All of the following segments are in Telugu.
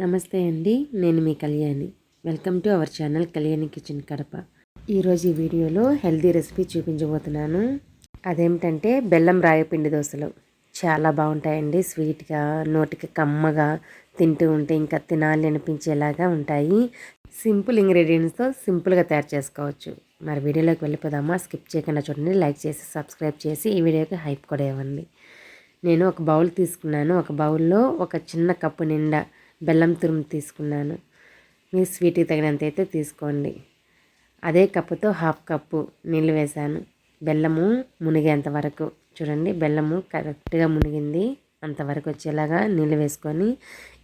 నమస్తే అండి నేను మీ Kalyani. Welcome to our channel Kalyani kitchen Kadapa. ఈరోజు ఈ వీడియోలో హెల్దీ రెసిపీ చూపించబోతున్నాను. అదేమిటంటే బెల్లం రాయపిండి దోశలు. చాలా బాగుంటాయండి స్వీట్గా నోటికి కమ్మగా తింటూ ఉంటే ఇంకా తినాలి అనిపించేలాగా ఉంటాయి. సింపుల్ ఇంగ్రీడియంట్స్తో సింపుల్గా తయారు చేసుకోవచ్చు. మరి వీడియోలోకి వెళ్ళిపోదామా? స్కిప్ చేయకుండా చూడండి. లైక్ చేసి సబ్స్క్రైబ్ చేసి ఈ వీడియోకి హైప్ కూడా ఇవ్వండి. నేను ఒక బౌల్ తీసుకున్నాను. ఒక బౌల్లో ఒక చిన్న కప్పు నిండా బెల్లం తురుము తీసుకున్నాను. మీ స్వీట్కి తగినంత అయితే తీసుకోండి. అదే కప్పుతో హాఫ్ కప్పు నీళ్ళు వేశాను. బెల్లము మునిగేంత వరకు. చూడండి బెల్లము కరెక్ట్గా మునిగింది. అంతవరకు వచ్చేలాగా నీళ్ళు వేసుకొని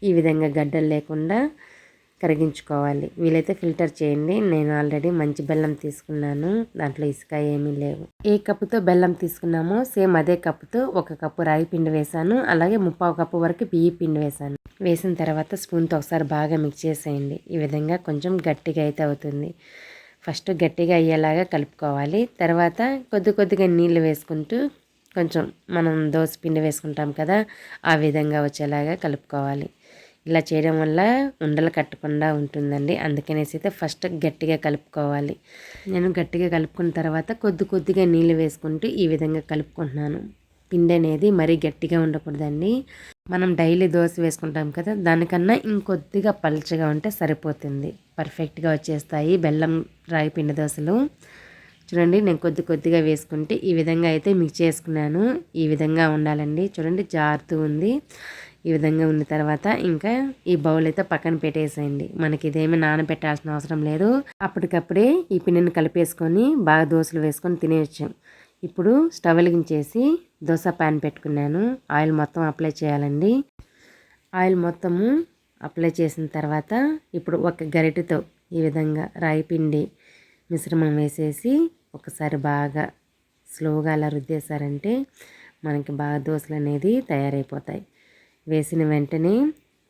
ఈ విధంగా గడ్డలు లేకుండా కరిగించుకోవాలి. వీలైతే ఫిల్టర్ చేయండి. నేను ఆల్రెడీ మంచి బెల్లం తీసుకున్నాను. దాంట్లో ఇసుక ఏమీ లేవు. ఏ కప్పుతో బెల్లం తీసుకున్నామో సేమ్ అదే కప్పుతో ఒక కప్పు రాగి పిండి వేసాను. అలాగే ముప్పావు కప్పు వరకు బియ్య పిండి వేసాను. వేసిన తర్వాత స్పూన్తో ఒకసారి బాగా మిక్స్ చేసేయండి. ఈ విధంగా కొంచెం గట్టిగా అయితే అవుతుంది. ఫస్ట్ గట్టిగా అయ్యేలాగా కలుపుకోవాలి. తర్వాత కొద్ది కొద్దిగా నీళ్ళు వేసుకుంటూ కొంచెం మనం దోశ పిండి వేసుకుంటాం కదా ఆ విధంగా వచ్చేలాగా కలుపుకోవాలి. ఇలా చేయడం వల్ల ఉండలు కట్టకుండా ఉంటుందండి. అందుకనేసి అయితే ఫస్ట్ గట్టిగా కలుపుకోవాలి. నేను గట్టిగా కలుపుకున్న తర్వాత కొద్ది కొద్దిగా నీళ్ళు వేసుకుంటూ ఈ విధంగా కలుపుకుంటున్నాను. పిండి అనేది మరీ గట్టిగా ఉండకూడదండి. మనం డైలీ దోశ వేసుకుంటాం కదా దానికన్నా ఇంకొద్దిగా పలుచగా ఉంటే సరిపోతుంది. పర్ఫెక్ట్గా వచ్చేస్తాయి బెల్లం రాయి పిండి దోశలు. చూడండి నేను కొద్ది కొద్దిగా వేసుకుంటే ఈ విధంగా అయితే మిక్స్ చేసుకున్నాను. ఈ విధంగా ఉండాలండి. చూడండి జారుతూ ఉంది. ఈ విధంగా ఉన్న తర్వాత ఇంకా ఈ బౌల్ అయితే పక్కన పెట్టేసేయండి. మనకి ఇదేమి నానబెట్టాల్సిన అవసరం లేదు. అప్పటికప్పుడే ఈ పిండిని కలిపేసుకొని బాగా దోశలు వేసుకొని తినేయచ్చు. ఇప్పుడు స్టవ్ వెలిగించేసి దోశ ప్యాన్ పెట్టుకున్నాను. ఆయిల్ మొత్తం అప్లై చేయాలండి. ఆయిల్ మొత్తము అప్లై చేసిన తర్వాత ఇప్పుడు ఒక గరిటెతో ఈ విధంగా రాయి పిండి మిశ్రమం వేసేసి ఒకసారి బాగా స్లోగా అలా రుద్దేశారంటే మనకి బాగా దోశలు అనేది తయారైపోతాయి. వేసిన వెంటనే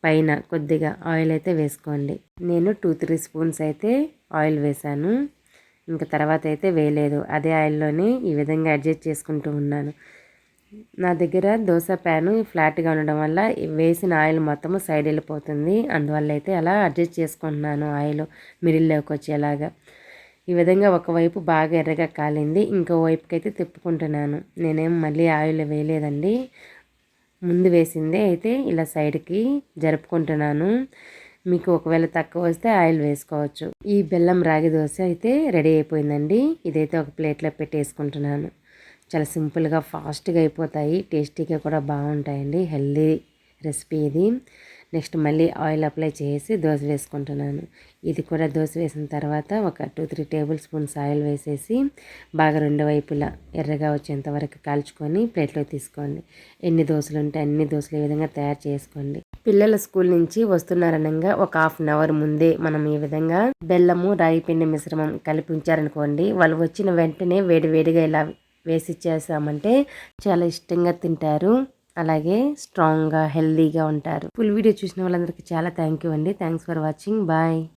పైన కొద్దిగా ఆయిల్ అయితే వేసుకోండి. నేను టూ త్రీ స్పూన్స్ అయితే ఆయిల్ వేశాను. ఇంకా తర్వాత అయితే వేయలేదు. అదే ఆయిల్లోనే ఈ విధంగా అడ్జస్ట్ చేసుకుంటూ ఉన్నాను. నా దగ్గర దోశ ప్యాను ఫ్లాట్గా ఉండడం వల్ల వేసిన ఆయిల్ మొత్తము సైడ్ వెళ్ళిపోతుంది. అందువల్ల అయితే అలా అడ్జస్ట్ చేసుకుంటున్నాను ఆయిల్ మిడిల్లోకి వచ్చేలాగా. ఈ విధంగా ఒకవైపు బాగా ఎర్రగా కాలింది. ఇంకో వైపుకి అయితే తిప్పుకుంటున్నాను. నేనేం మళ్ళీ ఆయిల్ వేయలేదండి. ముందు వేసిందే అయితే ఇలా సైడ్కి జరుపుకుంటున్నాను. మీకు ఒకవేళ తక్కువ వస్తే ఆయిల్ వేసుకోవచ్చు. ఈ బెల్లం రాగి దోశ అయితే రెడీ అయిపోయిందండి. ఇదైతే ఒక ప్లేట్లో పెట్టేసుకుంటున్నాను. చాలా సింపుల్గా ఫాస్ట్గా అయిపోతాయి. టేస్టీగా కూడా బాగుంటాయండి. హెల్దీ రెసిపీ ఇది. నెక్స్ట్ మళ్ళీ ఆయిల్ అప్లై చేసి దోశ వేసుకుంటున్నాను. ఇది కూడా దోశ వేసిన తర్వాత ఒక two three tablespoons oil వేసేసి బాగా రెండు వైపులా ఎర్రగా వచ్చేంత వరకు కాల్చుకొని ప్లేట్లో తీసుకోండి. ఎన్ని దోశలు ఉంటే అన్ని దోశలు ఈ విధంగా తయారు చేసుకోండి. పిల్లల స్కూల్ నుంచి వస్తున్నారనగా ఒక హాఫ్ అన్ అవర్ ముందే మనం ఈ విధంగా బెల్లము రాగి పిండి మిశ్రమం కలిపి ఉంచారనుకోండి వాళ్ళు వచ్చిన వెంటనే వేడి వేడిగా ఇలా వేసి చేసామంటే చాలా ఇష్టంగా తింటారు. అలాగే స్ట్రాంగ్గా హెల్దీగా ఉంటారు. ఫుల్ వీడియో చూసిన వాళ్ళందరికీ చాలా థ్యాంక్ యూ అండి. Thanks for watching. బాయ్.